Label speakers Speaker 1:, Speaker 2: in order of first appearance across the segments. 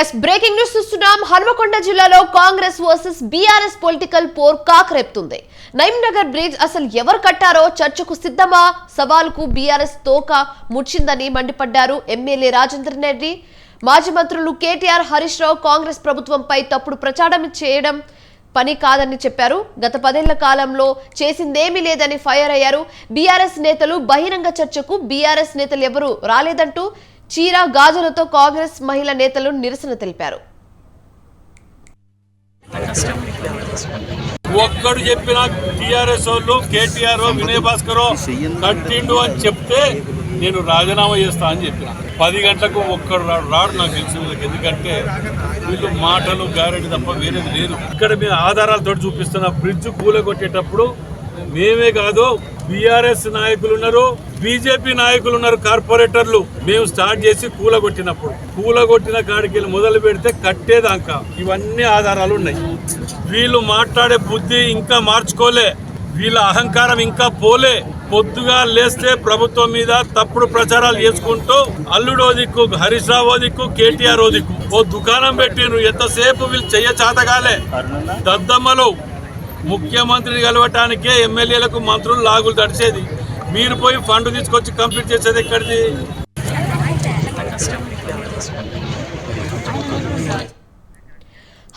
Speaker 1: Yes breaking news చూస్తున్నాం. హనుమకొండ జిల్లాలో Congress versus BRS political పోర్ కాకరేపుతుంది. నగర్ బ్రిడ్జ్ అసలు ఎవరు కట్టారో చర్చకు సిద్ధమా? సవాల్కు బీఆర్ఎస్ తోక ముచ్చిందని మండిపడ్డారు ఎమ్మెల్యే రాజేంద్ర రెడ్డి. మాజీ మంత్రులు కేటీఆర్ హరీష్ రావు కాంగ్రెస్ ప్రభుత్వంపై తప్పుడు ప్రచారం చేయడం పని కాదని చెప్పారు. గత పదేళ్ళ కాలంలో చేసిందేమీ లేదని ఫైర్ అయ్యారు. బీఆర్ఎస్ నేతలు బహిరంగ చర్చకు బీఆర్ఎస్ నేతలు ఎవరూ రాలేదంటూ చీర గాజులతో కాంగ్రెస్ మహిళా నేతలు నిరసన తెలిపారు.
Speaker 2: ఒక్కడు చెప్పిన టిఆర్ఎస్ వాళ్ళు కేటీఆర్ వినయ్ భాస్కర్ కట్టిండు అని చెప్తే నేను రాజీనామా చేస్తా అని చెప్పిన. పది గంటలకు ఒక్కడు రాడు రాడు నాకు తెలిసి వీళ్ళకి. ఎందుకంటే వీళ్ళు మాటలు గ్యారెంటీ తప్ప వేరేది లేదు. ఇక్కడ మేము ఆధారాలతో చూపిస్తున్న బ్రిడ్జ్ కూలగొట్టేటప్పుడు మేమే కాదు బీఆర్ఎస్ నాయకులు ఉన్నారు బీజేపీ నాయకులు ఉన్నారు కార్పొరేటర్లు. మేము స్టార్ట్ చేసి కూలగొట్టినప్పుడు. కూలగొట్టిన కాడికి వెళ్ళి మొదలు పెడితే కట్టేదాకా. ఇవన్నీ ఆధారాలు ఉన్నాయి. వీళ్ళు మాట్లాడే బుద్ధి ఇంకా మార్చుకోలే. వీళ్ళ అహంకారం ఇంకా పోలే. పొద్దుగా లేస్తే ప్రభుత్వం మీద తప్పుడు ప్రచారాలు చేసుకుంటూ అల్లుడో దిక్కు హరీష్ రావు ఓ దిక్కు కేటీఆర్ ఓ దిక్కు. ఓ దుకాణం పెట్టిండ్రు. ఎంతసేపు వీళ్ళు చెయ్య చాతగాలే. దద్దమ్మలు ముఖ్యమంత్రిని కలవటానికే ఎమ్మెల్యేలకు మంత్రులు లాగులు తడిచేది. మీరు పోయి ఫండ్ తీసుకొచ్చి కంప్లీట్ చేసేది ఎక్కడిది?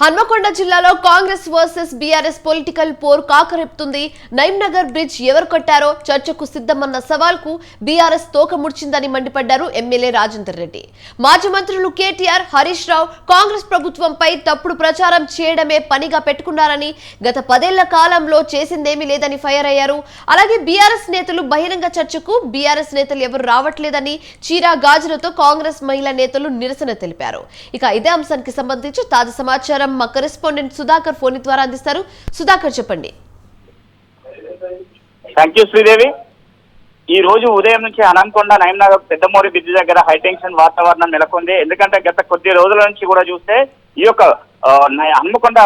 Speaker 1: హన్మకొండ జిల్లాలో కాంగ్రెస్ వర్సెస్ బీఆర్ఎస్ పొలిటికల్ పోర్ కాకరెప్తుంది. నైమ్నగర్ బ్రిడ్జ్ ఎవరు కట్టారో చర్చకు సిద్ధమన్న సవాల్కు బీఆర్ఎస్ తోక ముడిచిందని మండిపడ్డారు ఎమ్మెల్యే రాజేందర్ రెడ్డి. మాజీ మంత్రులు కేటీఆర్ హరీష్ రావు కాంగ్రెస్ ప్రభుత్వంపై తప్పుడు ప్రచారం చేయడమే పనిగా పెట్టుకున్నారని గత పదేళ్ళ కాలంలో చేసిందేమీ లేదని ఫైర్ అయ్యారు. అలాగే బీఆర్ఎస్ నేతలు బహిరంగ చర్చకు బీఆర్ఎస్ నేతలు ఎవరు రావట్లేదని చీరా గాజులతో కాంగ్రెస్ మహిళా నేతలు నిరసన తెలిపారు. ఇక ఇదే అంశానికి సంబంధించి తాజా సమాచారం మా కరెస్పాండెంట్ సుధాకర్ ఫోన్ ద్వారా అందిస్తారు. సుధాకర్ చెప్పండి.
Speaker 3: Thank you Sridevi. ఈ రోజు ఉదయం నుంచి అనంకొండ నయంనగర్ పెద్దమూరి బ్రిడ్జ్ దగ్గర హైటెన్షన్ వాతావరణం నెలకొంది. ఎందుకంటే గత కొద్ది రోజుల నుంచి కూడా చూస్తే ఈ యొక్క హన్మకొండ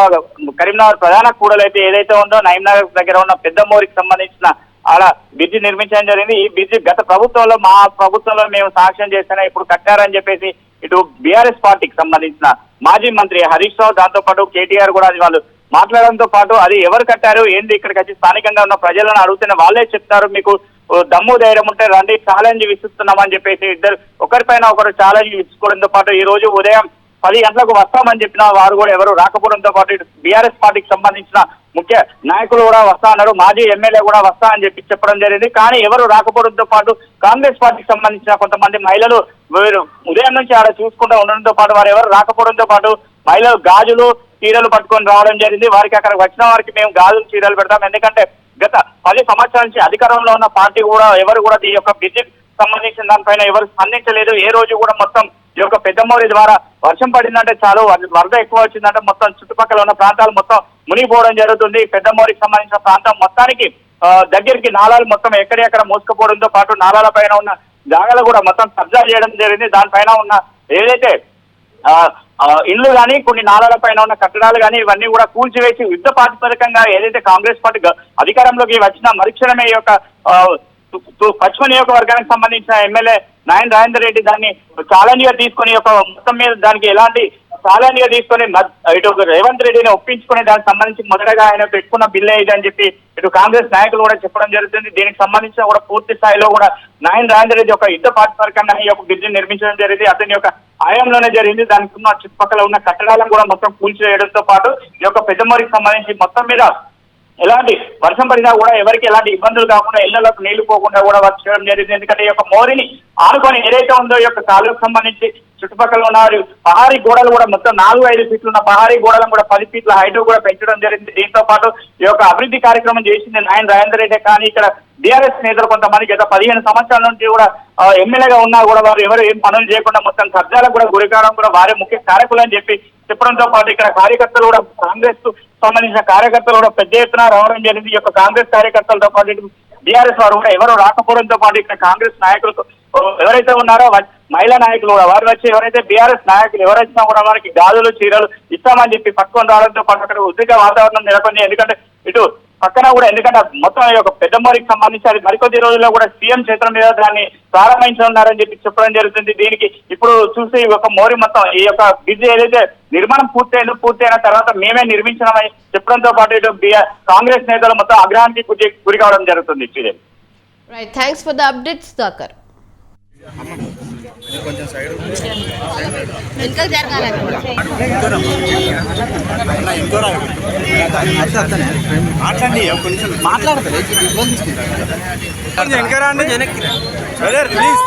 Speaker 3: కరీంనగర్ ప్రధాన కూడలు అయితే ఏదైతే ఉందో నయంనగర్ దగ్గర ఉన్న పెద్దమూరికి సంబంధించిన ఆడ బ్రిడ్జ్ నిర్మించడం జరిగింది. ఈ బ్రిడ్జ్ గత ప్రభుత్వంలో మా ప్రభుత్వంలో మేము సాక్ష్యం చేసినా ఇప్పుడు కట్టారని చెప్పేసి ఇటు బీఆర్ఎస్ పార్టీకి సంబంధించిన మాజీ మంత్రి హరీష్ రావు దాంతో పాటు కేటీఆర్ కూడా అది వాళ్ళు మాట్లాడడంతో పాటు అది ఎవరు కట్టారు ఏంది ఇక్కడికి వచ్చి స్థానికంగా ఉన్న ప్రజలను అడుగుతున్న వాళ్ళే చెప్తారు మీకు దమ్ము ధైర్యం ఉంటే రండి ఛాలెంజ్ విసిస్తున్నామని చెప్పేసి ఇద్దరు ఒకరిపైన ఒకరు ఛాలెంజ్ విసుకోవడంతో పాటు ఈ రోజు ఉదయం పది గంటలకు వస్తామని చెప్పిన వారు కూడా ఎవరు రాకపోవడంతో పాటు బీఆర్ఎస్ పార్టీకి సంబంధించిన ముఖ్య నాయకులు కూడా వస్తా అన్నారు. మాజీ ఎమ్మెల్యే కూడా వస్తా అని చెప్పి చెప్పడం జరిగింది. కానీ ఎవరు రాకపోవడంతో పాటు కాంగ్రెస్ పార్టీకి సంబంధించిన కొంతమంది మహిళలు వీరు ఉదయం నుంచి ఆడ చూసుకుంటూ ఉండడంతో పాటు వారు ఎవరు రాకపోవడంతో పాటు మహిళలు గాజులు చీరలు పట్టుకొని రావడం జరిగింది. వారికి అక్కడ వచ్చిన వారికి మేము గాజులు చీరలు పెడతాం. ఎందుకంటే గత పది సంవత్సరాల నుంచి అధికారంలో ఉన్న పార్టీ కూడా ఎవరు కూడా ఈ యొక్క విద్యుత్ సంబంధించిన దానిపైన ఎవరు స్పందించలేదు. ఏ రోజు కూడా మొత్తం ఈ యొక్క పెద్దమూరి ద్వారా వర్షం పడిందంటే చాలు. వరద ఎక్కువ వచ్చిందంటే మొత్తం చుట్టుపక్కల ఉన్న ప్రాంతాలు మొత్తం మునిగిపోవడం జరుగుతుంది. పెద్దమూరికి సంబంధించిన ప్రాంతం మొత్తానికి దగ్గరికి నాలాలు మొత్తం ఎక్కడెక్కడ మోసుకుపోవడంతో పాటు నాలాల పైన ఉన్న జాగాలు కూడా మొత్తం కబ్జా చేయడం జరిగింది. దానిపైన ఉన్న ఏదైతే ఇల్లు కానీ కొన్ని నాలాల పైన ఉన్న కట్టడాలు కానీ ఇవన్నీ కూడా కూల్చివేసి యుద్ధ ప్రాతిపదికంగా ఏదైతే కాంగ్రెస్ పార్టీ అధికారంలోకి వచ్చిన మరుక్షణమే ఈ యొక్క పశ్చిమ నియోజకవర్గానికి సంబంధించిన ఎమ్మెల్యే నాయన్ రాజేందర్ రెడ్డి దాన్ని ఛాలెంజ్గా తీసుకొని ఒక మొత్తం మీద దానికి ఎలాంటి ఛాలెంజ్ తీసుకొని ఇటు రేవంత్ రెడ్డిని ఒప్పించుకునే దానికి సంబంధించి మొదటగా ఆయన పెట్టుకున్న బిల్లే ఇది అని చెప్పి ఇటు కాంగ్రెస్ నాయకులు కూడా చెప్పడం జరుగుతుంది. దీనికి సంబంధించిన కూడా పూర్తి స్థాయిలో కూడా నాయన్ రాజేంద్ర రెడ్డి ఒక యుద్ధ పాఠశాల ఈ యొక్క బ్రిడ్జ్ నిర్మించడం జరిగింది. అతని యొక్క ఆయంలోనే జరిగింది. దానికి ఉన్న చుట్టుపక్కల ఉన్న కట్టడాలను కూడా మొత్తం కూల్చివేయడంతో పాటు ఈ యొక్క పెద్దమూరికి సంబంధించి మొత్తం మీద ఎలాంటి వర్షం పడినా కూడా ఎవరికి ఎలాంటి ఇబ్బందులు కాకుండా ఇళ్ళలోకి నీళ్ళు పోకుండా కూడా వర్క్ చేయడం జరిగింది. ఎందుకంటే ఈ యొక్క మోరిని ఆనుకొని ఏదైతే ఉందో ఈ యొక్క కాలువకు సంబంధించి చుట్టుపక్కల ఉన్న పహారీ గోడలు కూడా మొత్తం నాలుగు ఐదు ఫీట్లు ఉన్న పహారీ గోడలను కూడా పది ఫీట్ల హైట్ కూడా పెంచడం జరిగింది. దీంతో పాటు ఈ యొక్క అభివృద్ధి కార్యక్రమం చేసింది నాయన్ రాజేందర్ రెడ్డి. కానీ ఇక్కడ బీఆర్ఎస్ నేతలు కొంతమంది గత పదిహేను సంవత్సరాల నుంచి కూడా ఎమ్మెల్యేగా ఉన్నా కూడా వారు ఎవరు ఏం పనులు చేయకుండా మొత్తం కబ్జాలకు కూడా గురికారం కూడా వారే ముఖ్య కారకులు అని చెప్పి చెప్పడంతో పాటు ఇక్కడ కార్యకర్తలు కూడా కాంగ్రెస్ సంబంధించిన కార్యకర్తలు కూడా పెద్ద ఎత్తున రావడం జరిగింది. ఈ యొక్క కాంగ్రెస్ కార్యకర్తలతో పాటు బీఆర్ఎస్ వారు కూడా ఎవరు రాకపోవడంతో పాటు ఇక్కడ కాంగ్రెస్ నాయకులు ఎవరైతే ఉన్నారో మహిళా నాయకులు కూడా వారు వచ్చి ఎవరైతే బీఆర్ఎస్ నాయకులు ఎవరైనా కూడా వారికి గాజులు చీరలు ఇస్తామని చెప్పి పట్టుకొని రావడంతో పాటు అక్కడ ఉద్రిక వాతావరణం నెలకొంది. ఎందుకంటే ఇటు పక్కన కూడా ఎందుకంటే మొత్తం ఈ యొక్క పెద్ద మోరికి సంబంధించి అది మరికొద్ది రోజుల్లో కూడా సీఎం చేతుల మీద దాన్ని ప్రారంభించనున్నారని చెప్పి చెప్పడం జరుగుతుంది. దీనికి ఇప్పుడు చూస్తే ఈ యొక్క మోరి మొత్తం ఈ యొక్క బ్రిడ్జ్ ఏదైతే నిర్మాణం పూర్తయిందో పూర్తయిన తర్వాత మేమే నిర్మించినామని చెప్పడంతో పాటు ఇటు కాంగ్రెస్ నేతలు మొత్తం ఆగ్రహానికి గురి గురి కావడం జరుగుతుంది.
Speaker 1: Right thanks for the updates దాకర్
Speaker 4: వెనుకకు జరగాలి
Speaker 5: మాట్లాడండి కొంచెం మాట్లాడతారు
Speaker 6: వెనకరా అండి వెనక్కి ప్లీజ్.